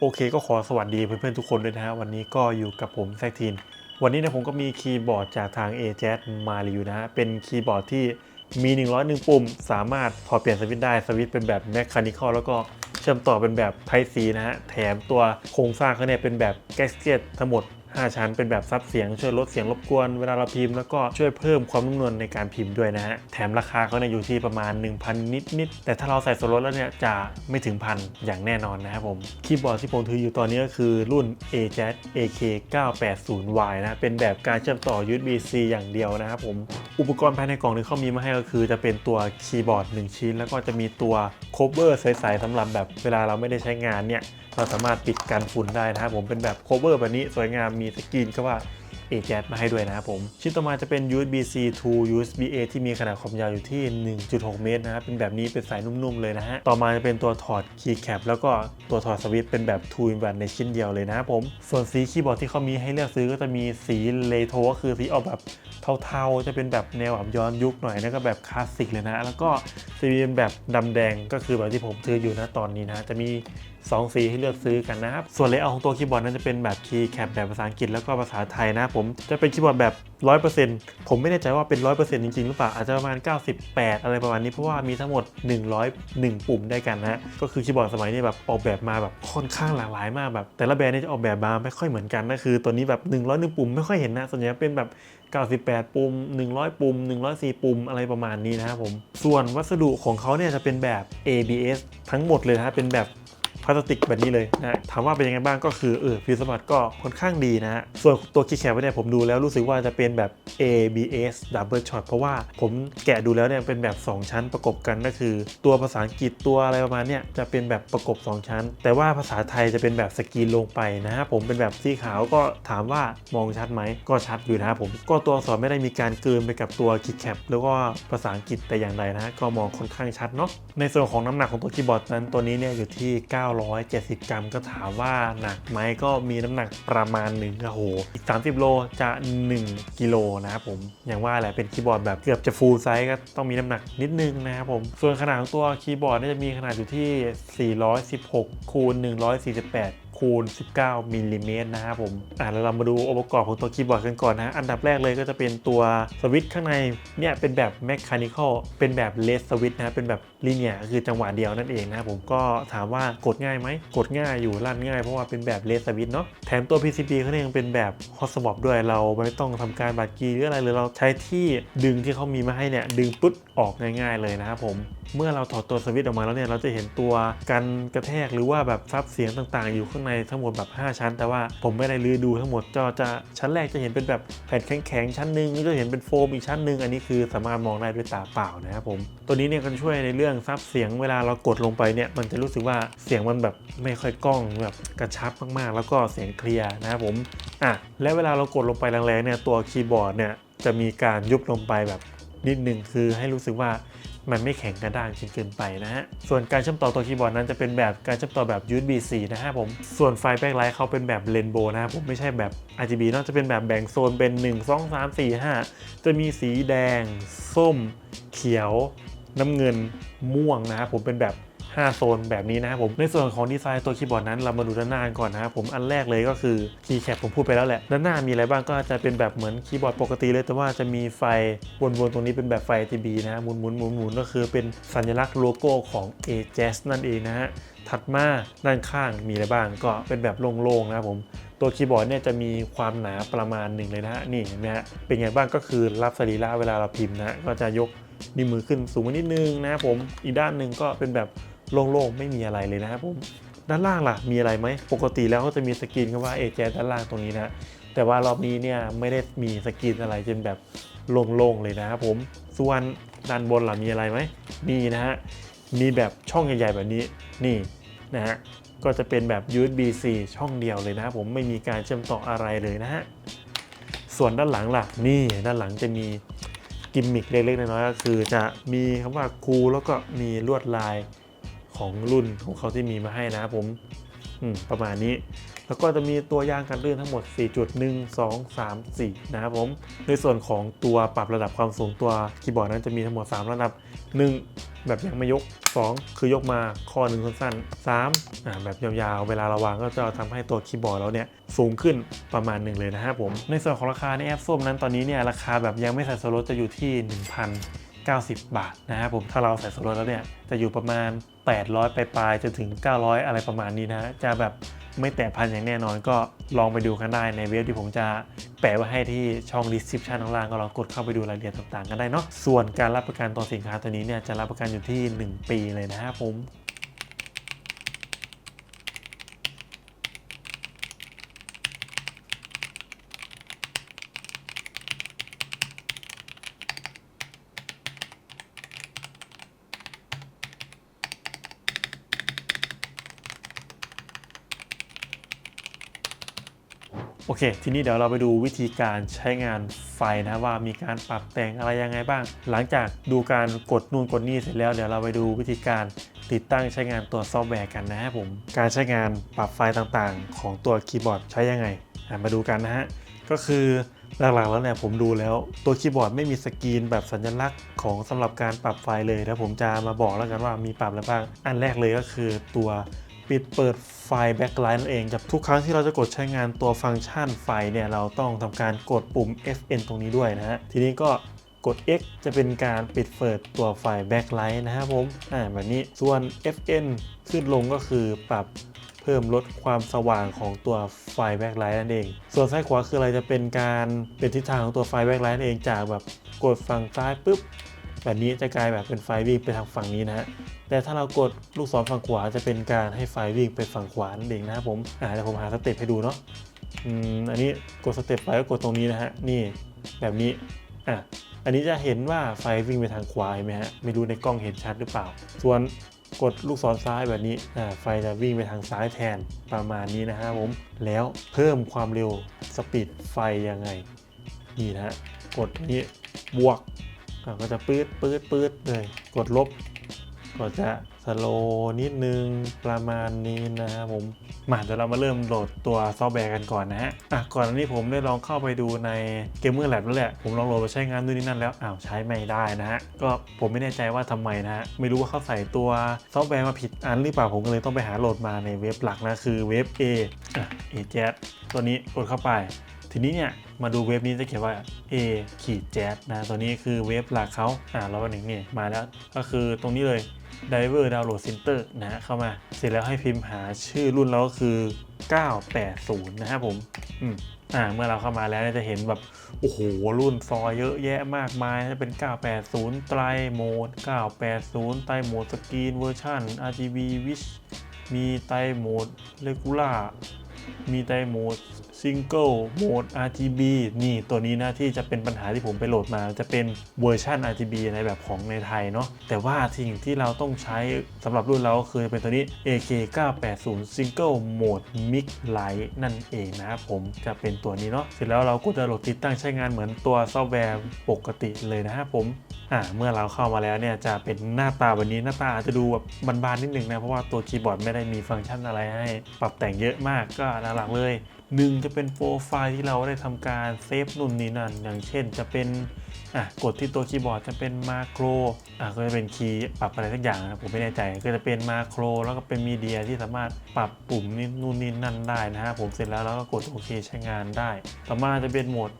โอเคก็ขอสวัสดีเพื่อนๆทุกคนด้วยนะฮะวันนี้ก็อยู่กับผมแซกทีน วันนี้นะผมก็มีคีย์บอร์ดจากทาง a j a z มารีวิวนะฮะเป็นคีย์บอร์ดที่มี 101 ปุ่ม สามารถถอดเปลี่ยนสวิตช์ได้สวิตช์เป็นแบบแมคคานิคอลแล้วก็เชื่อมต่อเป็นแบบ Type C นะฮะแถมตัวโครงสร้างเขาเนี่ยเป็นแบบแกสเกตทั้งหมด 5 ชั้น เป็นแบบซับเสียงช่วยลดเสียงรบกวนเวลาเราพิมพ์แล้วก็ช่วยเพิ่มความนุ่มนวลในการพิมพ์ด้วยนะฮะ แถมราคาเขาเนี่ยอยู่ที่ประมาณ 1,000 นิดๆแต่ถ้าเราใส่ส่วนลดแล้วเนี่ยจะไม่ถึงพันอย่างแน่นอนนะครับผม คีย์บอร์ดที่ผมถืออยู่ตอนนี้ก็คือรุ่น a j a z AK 980Y นะเป็นแบบการเชื่อมต่อ USB-C อย่างเดียวนะครับผม อุปกรณ์ภายในกล่องที่เขามีมาให้ก็คือจะเป็นตัวคีย์บอร์ด 1 ชิ้น แล้วก็จะมีตัวโคเวอร์ใสๆสำหรับแบบเวลาเราไม่ได้ใช้งานเนี่ยเราสามารถปิดกันฝุ่นได้นะครับผมเป็นแบบโคเวอร์แบบนี้สวยงามมีสกรีนก็ว่า a j a z มาให้ด้วยนะครับผม ชิ้นต่อมาจะเป็น USB-C to USB-A ที่มีขนาดความยาวอยู่ที่ 1.6 เมตรนะครับ เป็นแบบนี้เป็นสายนุ่มๆเลยนะฮะ ต่อมาจะเป็นตัวถอดคีย์แคปแล้วก็ตัวถอดสวิตช์เป็นแบบ 2 in 1ในชิ้นเดียวเลยนะครับผม ส่วนสีคีย์บอร์ดที่เขามีให้เลือกซื้อก็จะมีสีเลโทก็คือสีออกแบบเทาๆ จะเป็นแบบแนวแบบย้อนยุคหน่อยแล้วก็แบบคลาสสิกเลยนะ แล้วก็จะมีเป็นแบบดำแดงก็คือแบบที่ผมถืออยู่นะตอนนี้นะ จะมี 2 สีให้เลือกซื้อกันนะครับ ส่วนเลเยอร์ของตัวคีย์บอร์ดนั้นจะเป็นแบบคีย์แคปแบบภาษาอังกฤษแล้วก็ภาษาไทยนะผมจะเป็นคีย์บอร์ดแบบ 100%ผมไม่แน่ใจว่าเป็น 100%จริงๆ หรือเปล่า อาจจะประมาณ 98 อะไรประมาณนี้ เพราะว่ามีทั้งหมด 101 ปุ่มได้กันนะก็คือคีย์บอร์ดสมัยนี้แบบออกแบบมาแบบค่อนข้างหลากหลายมากแบบ แต่ละแบรนด์นี่จะออกแบบมาไม่ค่อยเหมือนกันนะคือตัวนี้แบบ 101 ปุ่มไม่ค่อยเห็นนะส่วนใหญ่เป็นแบบ98 ปุ่ม 100 ปุ่ม 104 ปุ่ม อะไรประมาณนี้นะครับผม ส่วนวัสดุของเขาเนี่ยจะเป็นแบบ ABS ทั้งหมดเลยนะเป็นแบบ พลาสติกแบบนี้เลยนะฮะถามว่าเป็นยังไงบ้างก็คือเออผิวสัมผัสก็ค่อนข้างดีนะฮะส่วนตัวคีย์แคปเนี่ยผมดูแล้วรู้สึกว่าจะเป็นแบบ ABS Double Shot เพราะว่าผมแกะดูแล้วเนี่ยเป็นแบบ 2 ชั้นประกบกันก็คือ ตัวภาษาอังกฤษตัวอะไรประมาณเนี่ยจะเป็นแบบประกบ 2 ชั้น แต่ว่าภาษาไทยจะเป็นแบบสกรีนลงไปนะฮะผมเป็นแบบสีขาวก็ถามว่ามองชัดไหมก็ชัดอยู่นะครับผมก็ตัวอักษรไม่ได้มีการเกินไปกับตัวคีย์แคปแล้วก็ภาษาอังกฤษแต่อย่างใดนะฮะก็มองค่อนข้างชัดเนาะในส่วนของน้ำหนักของตัวคีย์บอร์ดนั้นตัวนี้เนี่ยอยู่ที่970 กรัม ก็ถามว่าหนักไหมก็มีน้ำหนักประมาณหนึ่งโอ้โหอีก 30 โลจะ 1 กิโลนะครับผม อย่างว่าแหละเป็นคีย์บอร์ดแบบเกือบจะฟูลไซส์ก็ต้องมีน้ำหนักนิดนึงนะครับผม ส่วนขนาดของตัวคีย์บอร์ดเนี่ยจะมีขนาดอยู่ที่ 416คูณ148 คูณ 19มิลลิเมตรนะครับผมอะแล้วเรามาดูองค์ประกอบของตัวคีย์บอร์ดกันก่อนนะอันดับแรกเลยก็จะเป็นตัวสวิตช์ข้างในเนี่ยเป็นแบบ Mechanical เป็นแบบ Less Switch นะเป็นแบบลีเนียคือจังหวะเดียวนั่นเองนะครับผมก็ถามว่ากดง่ายไหมกดง่ายอยู่ลั่นง่ายเพราะว่าเป็นแบบ Less Switch เนาะแถมตัว PCB เขาเนี่ยยังเป็นแบบ Hot Swap ด้วยเราไม่ต้องทำการบัดกีหรืออะไรเลยเราใช้ที่ดึงที่เขามีมาให้เนี่ยดึงปุ๊บออกง่าย ๆเลยนะครับผมเมื่อเราถอดตัวสวิตช์ออกมาแล้วเนี่ยเราจะเห็นตัวกันกระแทกหรือว่าแบบซับเสียงต่างๆ อยู่ข้างในทั้งหมดแบบ 5 ชั้น แต่ว่าผมไม่ได้ลื้อดูทั้งหมดก็จะชั้นแรกจะเห็นเป็นแบบแผ่นแข็งๆชั้นหนึ่งแล้วก็เห็นเป็นโฟมอีกชั้นหนึ่งอันนี้คือสามารถมองได้ด้วยตาเปล่านะครับผมตัวนี้เนี่ยก็ช่วยในเรื่องซับเสียงเวลาเรากดลงไปเนี่ยมันจะรู้สึกว่าเสียงมันแบบไม่ค่อยก้องแบบกระชับมากๆ แล้วก็เสียงเคลียร์นะครับผมอะและเวลาเรากดลงไปแรงๆเนี่ยตัวคีย์บอร์ดเนี่ยจะมีการยุบลงไปแบบนิดหนึ่งคือให้รู้สึกว่า มันไม่แข็งกระด้างจนเกินไปนะฮะ ส่วนการเชื่อมต่อตัวคีย์บอร์ดนั้นจะเป็นแบบการเชื่อมต่อแบบ USB-C นะฮะผม ส่วนไฟแบ็คไลท์เขาเป็นแบบเรนโบว์นะครับผมไม่ใช่แบบ RGB นอะจะเป็นแบบแบ่งโซนเป็น 1 2 3 4 5 จะมีสีแดง ส้ม เขียว น้ำเงินม่วงนะครับผมเป็นแบบ 5 โซนแบบนี้นะครับผมในส่วนของดีไซน์ตัวคีย์บอร์ดนั้นเรามาดูด้านหน้าก่อนนะครับผมอันแรกเลยก็คือคีย์แคปผมพูดไปแล้วแหละด้านหน้ามีอะไรบ้างก็จะเป็นแบบเหมือนคีย์บอร์ดปกติเลย แต่ว่าจะมีไฟวนๆตรงนี้เป็นแบบไฟ RGB นะฮะหมุนๆหมุนๆก็คือเป็นสัญลักษณ์โลโก้ของ a j a z นั่นเองนะฮะถัดมาด้านข้างมีอะไรบ้างก็เป็นแบบโล่งๆนะครับผมตัวคีย์บอร์ดเนี่ยจะมีความหนาประมาณหนึ่งเลยนะฮะนี่เห็นไหมฮะเป็นไงบ้างก็คือรับสรีระเวลาเราพิมพ์นะฮะก็จะยกนิ้วมือขึ้นสูงนิดนึงนะครับผมอีกด้านหนึ่งก็เป็นแบบ โล่งๆ ไม่มีอะไรเลยนะครับผมด้านล่างล่ะมีอะไรไหมปกติแล้วก็จะมีสกรีนคำว่าเอเจด้านล่างตรงนี้นะแต่ว่ารอบนี้เนี่ยไม่ได้มีสกรีนอะไรจนแบบโล่งๆเลยนะครับผมส่วนด้านบนล่ะมีอะไรไหมมีนะฮะมีแบบช่องใหญ่ๆแบบนี้นี่นะฮะก็จะเป็นแบบ USB-C ช่องเดียวเลยนะครับผมไม่มีการเชื่อมต่ออะไรเลยนะฮะส่วนด้านหลังล่ะนี่ด้านหลังจะมีกิมมิคเล็กๆน้อยๆก็คือจะมีคำว่าคูลแล้วก็มีลวดลาย ของรุ่นของเขาที่มีมาให้นะผมมประมาณนี้ แล้วก็จะมีตัวยางกันลื่นทั้งหมด 4.1 2 3 4 นะครับผม ในส่วนของตัวปรับระดับความสูงตัวคีย์บอร์ดนั้นจะมีทั้งหมด 3 ระดับ 1 แบบยังไม่ยก 2 คือยกมาข้อหนึ่งสั้นๆ3อ่าแบบยาวๆ เวลาเราวางก็จะทำให้ตัวคีย์บอร์ดเราเนี่ยสูงขึ้นประมาณหนึ่งเลยนะครับผม ในส่วนของราคาในแอปส้มนั้นตอนนี้เนี่ยราคาแบบยังไม่ใส่โลดจะอยู่ที่ 90 บาทนะครับผมถ้าเราใส่โซลดแล้วเนี่ยจะอยู่ประมาณ 800ปลายๆจนถึง 900 อะไรประมาณนี้นะฮะจะแบบไม่แตะพันอย่างแน่นอนก็ลองไปดูกันได้ในเว็บที่ผมจะแปะไว้ให้ที่ช่อง description ข้างล่างก็ลองกดเข้าไปดูรายละเอียดต่างๆ กันได้เนาะส่วนการรับประกันตัวสินค้าตัวนี้เนี่ยจะรับประกันอยู่ที่ 1 ปีเลยนะครับผม โอเค ทีนี้เดี๋ยวเราไปดูวิธีการใช้งานไฟนะว่ามีการปรับแต่งอะไรยังไงบ้าง หลังจากดูการกดนู่นกดนี่เสร็จแล้วเดี๋ยวเราไปดูวิธีการติดตั้งใช้งานตัวซอฟต์แวร์กันนะครับผม การใช้งานปรับไฟต่างๆ ของตัวคีย์บอร์ดใช้ยังไง มาดูกันนะฮะ ก็คือหลักๆแล้วเนี่ยผมดูแล้วตัวคีย์บอร์ดไม่มีสกรีนแบบสัญลักษณ์ของสำหรับการปรับไฟเลยแล้วผมจะมาบอกแล้วกันว่ามีปรับอะไรบ้าง อันแรกเลยก็คือตัว ปิดเปิดไฟแบ็คไลท์นั่นเองจากทุกครั้งที่เราจะกดใช้งานตัวฟังก์ชันไฟเนี่ยเราต้องทำการกดปุ่ม FN ตรงนี้ด้วยนะฮะทีนี้ก็กด X จะเป็นการปิดเปิดตัวไฟแบ็คไลท์นะครับผมอ่าแบบนี้ส่วน FN ขึ้นลงก็คือปรับเพิ่มลดความสว่างของตัวไฟแบ็คไลท์นั่นเอง ส่วนซ้ายขวาคืออะไรจะเป็นการเป็นทิศทางของตัวไฟแบ็คไลท์นั่นเองจากแบบกดฝั่งซ้ายปุ๊บ แบบนี้จะกลายแบบเป็นไฟวิ่งไปทางฝั่งนี้นะฮะแต่ถ้าเรากดลูกศรฝั่งขวาจะเป็นการให้ไฟวิ่งไปฝั่งขวานั่นเองนะครับผมอ่าเดี๋ยวผมหาสเต็ปให้ดูเนาะอืมอันนี้กดสเต็ปไปก็กดตรงนี้นะฮะนี่แบบนี้อะอันนี้จะเห็นว่าไฟวิ่งไปทางขวาไหมฮะไม่รู้ในกล้องเห็นชัดหรือเปล่า ส่วนกดลูกศรซ้ายแบบนี้อ่าไฟจะวิ่งไปทางซ้ายแทนประมาณนี้นะฮะผมแล้วเพิ่มความเร็วสปีดไฟยังไงนี่นะฮะกดนี้บวก ก็จะปื๊ดปื๊ดปื๊ดเลยกดลบ ก็จะสโลนิดนึงประมาณนี้นะครับผมมาเดี๋ยวเรามาเริ่มโหลดตัวซอฟต์แวร์กันก่อนนะฮะอะก่อนอันนี้ผมได้ลองเข้าไปดูใน Gamer Lab แล้วแหละ ผมลองโหลดไปใช้งานด้วยนี่นั่นแล้วอ้าวใช้ไม่ได้นะฮะก็ผมไม่แน่ใจว่าทำไมนะฮะไม่รู้ว่าเขาใส่ตัวซอฟต์แวร์มาผิดอันหรือเปล่าผมก็เลยต้องไปหาโหลดมาในเว็บหลักนะคือเว็บ A อะ A j a z ตัวนี้กดเข้าไป ทีนี้เนี่ยมาดูเว็บนี้จะเขียนว่า A ขีด jazz นะตัวนี้คือเว็บหลักเขาอ่าเราหนึ่งนี่มาแล้วก็คือตรงนี้เลย Diver Download Center นะเข้ามาเสร็จแล้วให้พิมพ์หาชื่อรุ่นเราก็คือ 980 นะครับผมอืมอ่าเมื่อเราเข้ามาแล้วจะเห็นแบบ โอ้โห รุ่นซอยเยอะแยะมากมายจะเป็น 980 ไตรโหมด 980 ไตรโหมดสกรีนเวอร์ชัน RGB Wish มีไตรโหมด Regular มีไตรโหมด ซิงเกิลโหมด RGB นี่ตัวนี้นะที่จะเป็นปัญหาที่ผมไปโหลดมา จะเป็นเวอร์ชัน RGB ในแบบของในไทยเนาะแต่ว่าสิ่งที่เราต้องใช้สำหรับรุ่นเราก็คือเป็นตัวนี้ AK 980 Single Mode Mix Light นั่นเองนะครับผมจะเป็นตัวนี้เนาะเสร็จแล้วเราก็จะโหลดติดตั้งใช้งานเหมือนตัวซอฟต์แวร์ปกติเลยนะครับผมอ่าเมื่อเราเข้ามาแล้วเนี่ยจะเป็นหน้าตาแบบนี้หน้าตาอาจจะดูแบบบานๆนิดนึงนะเพราะว่าตัวคีย์บอร์ดไม่ได้มีฟังก์ชันอะไรให้ปรับแต่งเยอะมากก็หลักๆเลย หนึ่งจะเป็นโปรไฟล์ที่เราได้ทำการเซฟนู่นนี่นั่น อย่างเช่นจะเป็นอะกดที่ตัวคีย์บอร์ดจะเป็นมาโครอะก็จะเป็นคีย์ปรับอะไรสักอย่างนะครับผมไม่แน่ใจ ก็จะเป็นมาโครแล้วก็เป็นมีเดียที่สามารถปรับปุ่มนี่นู่นนี่นั่นได้นะฮะผมเสร็จแล้วเราก็กดโอเคใช้งานได้ ต่อมาจะเป็นโหมด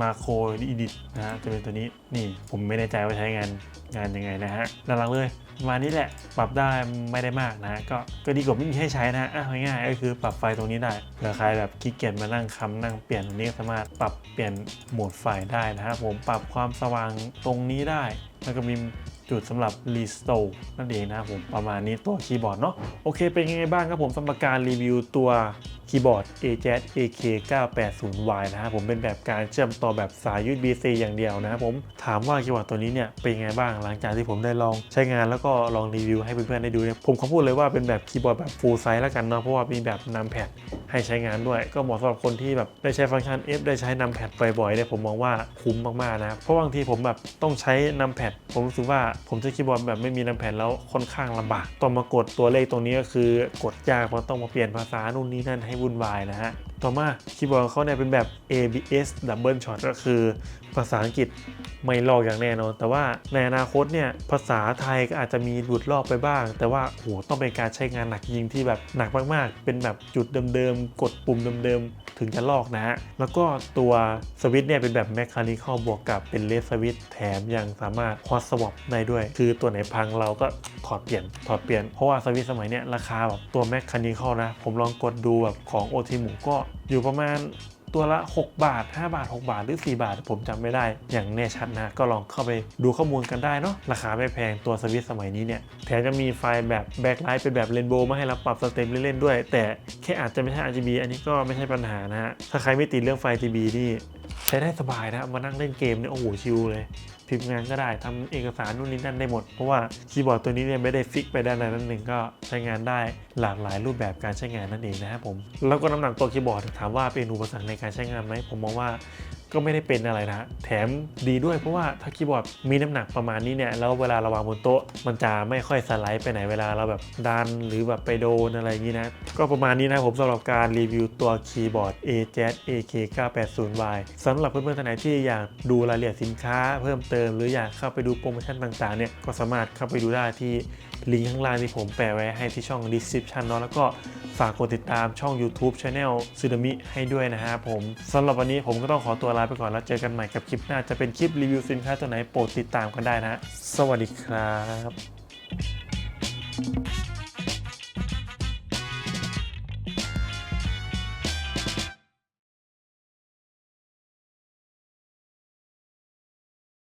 มาโครอีดิทนะฮะจะเป็นตัวนี้นี่ผมไม่แน่ใจว่าใช้งานงานยังไงนะฮะหลักๆเลย มานี้แหละปรับได้ไม่ได้มากนะก็ก็ดีกว่าไม่มีให้ใช้นะอะง่ายๆก็คือปรับไฟตรงนี้ได้เผื่อใครแบบขี้เกียจมานั่งคำนั่งเปลี่ยนตรงนี้สามารถปรับเปลี่ยนโหมดไฟได้นะครับผมปรับความสว่างตรงนี้ได้แล้วก็มีจุดสำหรับ Restore นั่นเองนะครับผมประมาณนี้ตัวคีย์บอร์ดเนาะโอเคเป็นยังไงบ้างครับผมสำหรับการรีวิวตัว คีย์บอร์ด AJAZ AK 980Y นะครับผมเป็นแบบการเชื่อมต่อแบบสาย USB-C อย่างเดียวนะครับผมถามว่าคีย์บอร์ดตัวนี้เนี่ยเป็นไงบ้างหลังจากที่ผมได้ลองใช้งานแล้วก็ลองรีวิวให้เพื่อนๆได้ดูเนี่ยผมขอพูดเลยว่าเป็นแบบคีย์บอร์ดแบบ full size แล้วกันเนาะเพราะว่ามีแบบนำแพดให้ใช้งานด้วย ก็เหมาะสำหรับคนที่แบบได้ใช้ฟังก์ชัน F ได้ใช้นำแพดบ่อยๆเนี่ยผมมองว่าคุ้มมากๆนะเพราะบางทีผมแบบต้องใช้นำแพดผมรู้สึกว่าผมใช้คีย์บอร์ดแบบไม่มีนำแพดแล้วค่อนข้างลำบากต้องมากดตัวเลขตรงนี้ก็คือกดยากเพราะต้องมาเปลี่ยนภาษานู่นนี่นั่นให้วุ่นวายนะฮะ ต่อมาคีย์บอร์ดเขาเนี่ยเป็นแบบ ABS Double Shot ก็คือภาษาอังกฤษไม่ลอกอย่างแน่นอน แต่ว่าในอนาคตเนี่ยภาษาไทยก็อาจจะมีหลุดลอกไปบ้าง แต่ว่าโหต้องเป็นการใช้งานหนักจริงที่แบบหนักมากๆ เป็นแบบจุดเดิมๆ กดปุ่มเดิมๆ ถึงจะลอกนะฮะ แล้วก็ตัวสวิตช์เนี่ยเป็นแบบ Mechanical บวกกับเป็นเลสสวิตช์แถมยังสามารถ Hot Swap ได้ด้วย คือตัวไหนพังเราก็ถอดเปลี่ยนถอดเปลี่ยนเพราะว่าสวิตช์สมัยเนี้ยราคาแบบตัว Mechanical นะผมลองกดดูแบบของ o t หมูก็อยู่ประมาณตัวละ 6 บาท 5 บาท 6 บาท หรือ 4 บาท ผมจำไม่ได้ อย่างแน่ชัดนะ ก็ลองเข้าไปดูข้อมูลกันได้เนาะ ราคาไม่แพง ตัวสวิตสมัยนี้เนี่ย แถมจะมีไฟแบบแบ็คไลท์เป็นแบบเรนโบว์มาให้เราปรับสเต็มเล่นๆด้วย แต่แค่อาจจะไม่ใช่ RGB อันนี้ก็ไม่ใช่ปัญหานะฮะ ถ้าใครไม่ติดเรื่องไฟ RGB นี่ ใช้ได้สบายนะมานั่งเล่นเกมเนี่ยโอ้โหชิลเลยพิมพ์งานก็ได้ทำเอกสารนู่นนี่นั่นได้หมด เพราะว่าคีย์บอร์ดตัวนี้เนี่ยไม่ได้ฟิกไปด้านใดด้านหนึ่งก็ใช้งานได้หลากหลายรูปแบบการใช้งานนั่นเองนะครับผมแล้วก็น้ำหนักตัวคีย์บอร์ดถามว่าเป็นอุปสรรคในการใช้งานไหมผมมองว่า ก็ไม่ได้เป็นอะไรนะแถมดีด้วยเพราะว่าถ้าคีย์บอร์ดมีน้ำหนักประมาณนี้เนี่ยแล้วเวลาเราวางบนโต๊ะ มันจะไม่ค่อยสไลด์ไปไหนเวลาเราแบบดันหรือแบบไปโดนอะไรอย่างนี้นะ ก็ประมาณนี้นะผมสำหรับการรีวิวตัวคีย์บอร์ด AJAZ AK980Y สำหรับเพื่อนๆท่านไหนที่อยากดูรายละเอียดสินค้าเพิ่มเติม หรืออยากเข้าไปดูโปรโมชั่นต่างๆเนี่ยก็สามารถเข้าไปดูได้ที่ ลิงก์ข้างล่างที่ผมแปะไว้ให้ที่ช่อง description เนาะแล้วก็ฝากกดติดตามช่อง YouTube Channel ซึนามิให้ด้วยนะฮะผมสำหรับวันนี้ผมก็ต้องขอตัวลาไปก่อนแล้วเจอกันใหม่กับคลิปหน้าจะเป็นคลิปรีวิวสินค้าตัวไหนโปรดติดตามกันได้นะ สวัสดีครับ